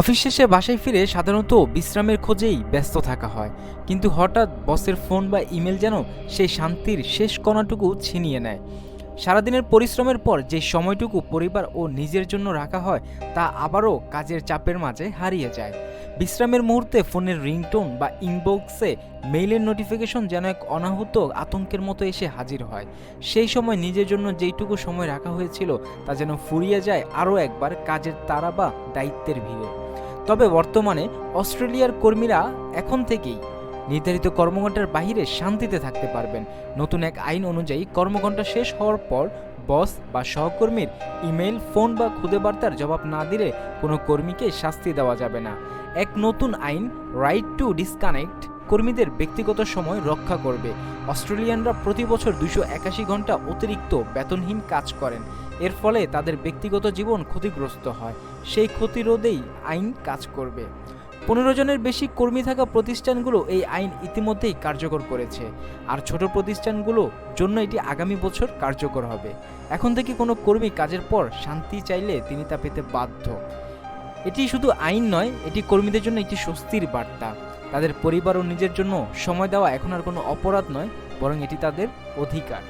Office শেষে বাসায় ফিরে সাধারণত বিশ্রামের খোঁজেই ব্যস্ত থাকা হয়। কিন্তু হঠাৎ বসের ফোন বা ইমেল যেন সেই শান্তির শেষ কণাটুকু ছিনিয়ে নেয়। সারাদিনের পরিশ্রমের পর যে সময়টুকু পরিবার ও নিজের জন্য রাখা হয়, তা আবারও কাজের চাপের মাঝে হারিয়ে যায়। বিশ্রামের মুহূর্তে ফোনের রিংটোন বা ইনবক্সে মেইলের নোটিফিকেশন যেন এক অনাহুত আতঙ্কের মতো এসে হাজির হয়। সেই সময় নিজের জন্য যেইটুকু সময় রাখা হয়েছিল, তা যেন ফুরিয়ে যায় আরও একবার কাজের তারা বা দায়িত্বের ভিড়ে। তবে বর্তমানে অস্ট্রেলিয়ার কর্মীরা এখন থেকেই নির্ধারিত কর্মঘণ্টার বাইরে শান্তিতে থাকতে পারবেন। নতুন এক আইন অনুযায়ী কর্মঘণ্টা শেষ হওয়ার পর বস বা সহকর্মীর ইমেল ফোন বা খুদে বার্তার জবাব না দিলে কোনো কর্মীকে শাস্তি দেওয়া যাবে না। এক নতুন আইন রাইট টু ডিসকানেক্ট কর্মীদের ব্যক্তিগত সময় রক্ষা করবে। অস্ট্রেলিয়ানরা প্রতি বছর দুশো একাশি ঘণ্টা অতিরিক্ত বেতনহীন কাজ করেন। এর ফলে তাদের ব্যক্তিগত জীবন ক্ষতিগ্রস্ত হয়। সেই ক্ষতিরোধেই আইন কাজ করবে। পনেরো জনের বেশি কর্মী থাকা প্রতিষ্ঠানগুলো এই আইন ইতিমধ্যেই কার্যকর করেছে। আর ছোট প্রতিষ্ঠানগুলোর জন্য এটি আগামী বছর কার্যকর হবে। এখন থেকে কোনো কর্মী কাজের পর শান্তি চাইলে তিনি তা পেতে বাধ্য। এটি শুধু আইন নয়, এটি কর্মীদের জন্য একটি স্বস্তির বার্তা। তাদের পরিবার ও নিজের জন্য সময় দেওয়া এখন আর কোনো অপরাধ নয়, বরং এটি তাদের অধিকার।